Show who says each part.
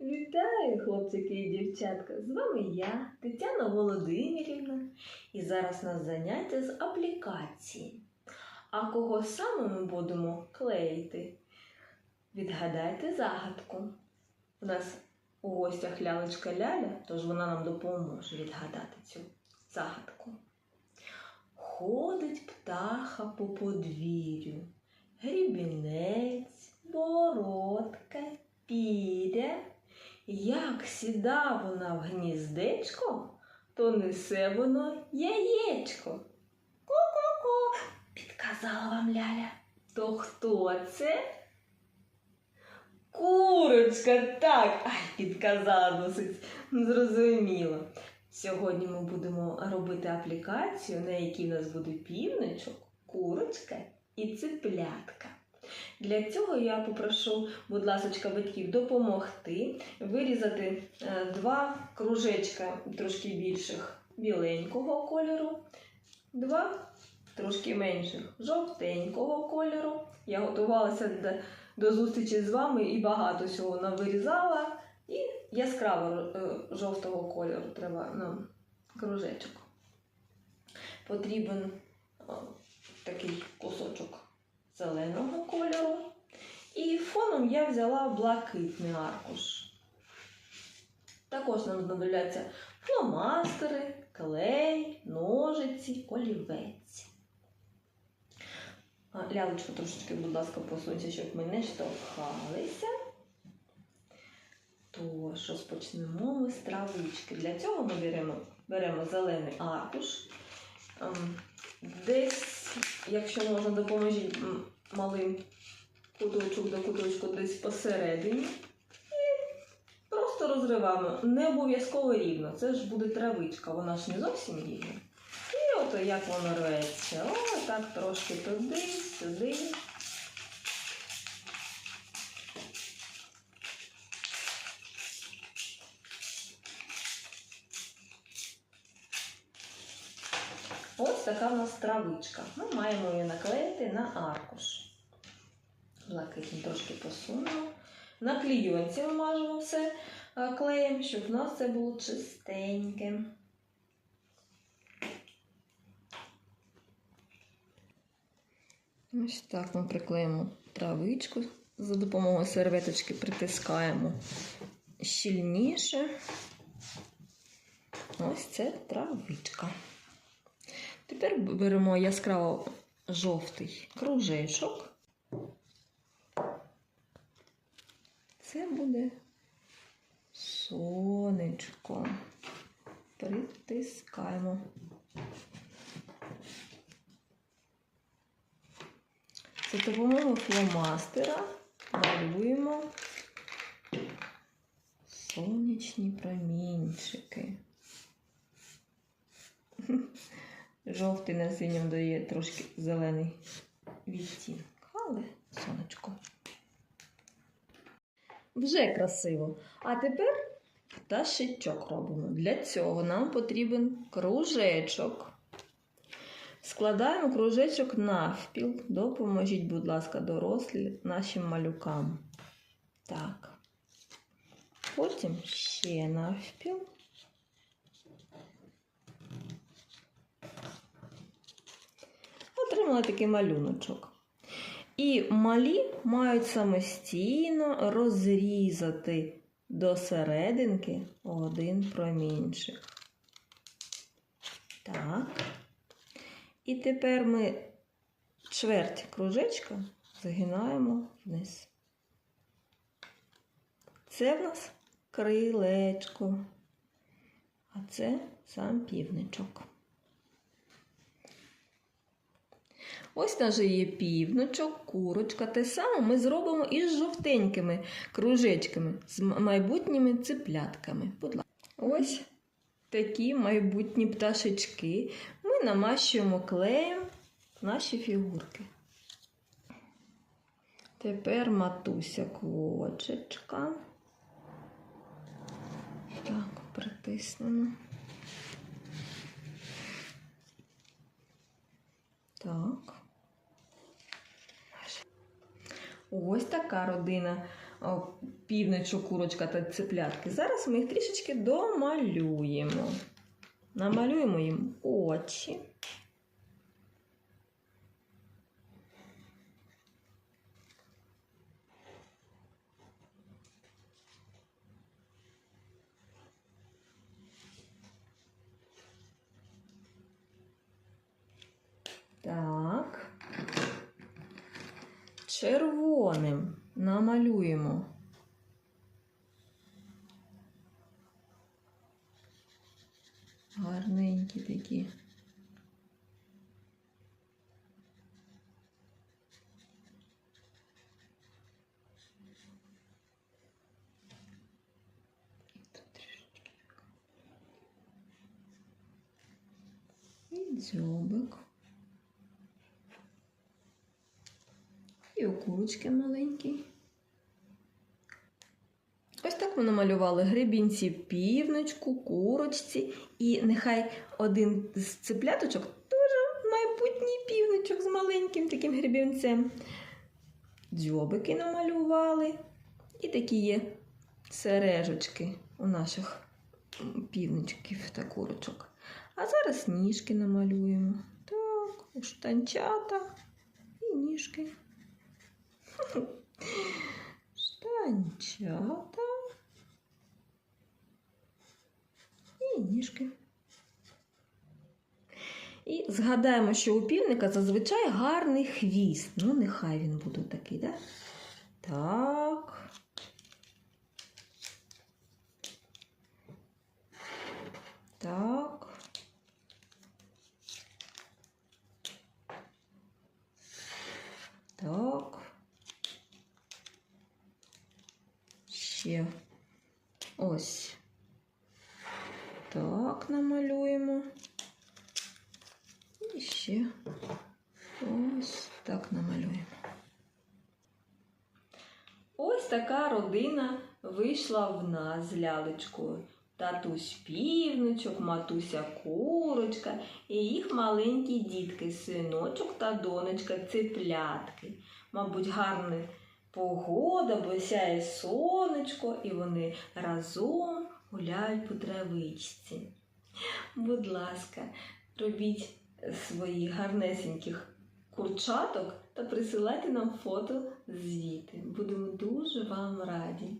Speaker 1: Вітаю, хлопчики і дівчатка! З вами я, Тетяна Володимирівна, і зараз нас заняття з аплікації. А кого саме ми будемо клеїти? Відгадайте загадку. У нас у гостях лялечка Ляля, тож вона нам допоможе відгадати цю загадку. Ходить птаха по подвір'ю, грібінець, бородка, піря. Як сіда вона в гніздечко, то несе воно яєчко. Ку-ку-ку, підказала вам Ляля. То хто це? Курочка, так, ай, підказала досить зрозуміло. Сьогодні ми будемо робити аплікацію, на якій в нас буде півничок, курочка і циплятка. Для цього я попрошу, будь ласка, батьків допомогти вирізати е, два кружечка трошки більших біленького кольору, два трошки менших жовтенького кольору. Я готувалася до, зустрічі з вами і багато всього навирізала. І яскраво е, жовтого кольору треба нам кружечок. Потрібен такий кусочок зеленого кольору. І фоном я взяла блакитний аркуш. Також нам знадобляться фломастери, клей, ножиці, олівець. А, Лялечку трошечки, будь ласка, посунься, щоб ми не штовхалися. Тож розпочнемо ми з травички. Для цього ми беремо, беремо зелений аркуш. Десь, якщо можна, допоможіть малим куточок до куточку десь посередині. І просто розриваємо. Не обов'язково рівно. Це ж буде травичка, вона ж не зовсім рівна. І от як воно рветься. О, так трошки туди, сюди. Ось така в нас травичка. Ми маємо її наклеїти на аркуш. Блакитні трошки посунемо. На клійонці ми мажемо все е, клеєм, щоб в нас це було чистеньке. Ось так ми приклеїмо травичку. За допомогою серветочки притискаємо щільніше. Ось це травичка. Тепер беремо яскраво жовтий кружечок. Це буде сонечко. Притискаємо. За допомогою фломастера малюємо сонячні промінчики. Жовтий на синьому дає трошки зелений відтінок, але сонечко. Вже красиво. А тепер пташечок робимо. Для цього нам потрібен кружечок. Складаємо кружечок навпіл. Допоможіть, будь ласка, дорослі нашим малюкам. Так. Потім ще навпіл. Отримали такий малюночок. І малі мають самостійно розрізати до серединки один промінчик. Так. І тепер ми чверть кружечка загинаємо вниз. Це в нас крилечко, а це сам півничок. Ось наш є півничок, курочка. Те саме ми зробимо із жовтенькими кружечками, з майбутніми циплятками. Будь ласка. Ось такі майбутні пташечки. Ми намащуємо клеєм наші фігурки. Тепер матуся квочечка. Так, притиснемо. Так. Ось така родина півночу, курочка та цеплятки. Зараз ми їх трішечки домалюємо. Намалюємо їм очі. Так. Червоним намалюємо. Гарненькі такі. І дзьобик. І у курочки маленький. Ось так ми намалювали гребінці півночку, курочці, і нехай один з цепляточок теж майбутній півничок з маленьким таким гребінцем. Дзьобики намалювали. І такі є сережечки у наших півничків та курочок. А зараз ніжки намалюємо. Так, штанчата і ніжки. Штанчата і ніжки. І згадаємо, що у півника зазвичай гарний хвіст. Ну, нехай він буде такий, да? Так. Так. Так. Ще ось. Так, намалюємо. І ще ось так намалюємо. Ось така родина вийшла в нас з лялечкою. Татусь півничок, матуся курочка і їх маленькі дітки, синочок та донечка, цеплятки. Мабуть, гарна погода, бо сяє сонечко, і вони разом гуляють по травичці. Будь ласка, робіть своїх гарнесеньких курчаток та присилайте нам фото звіти. Будемо дуже вам раді.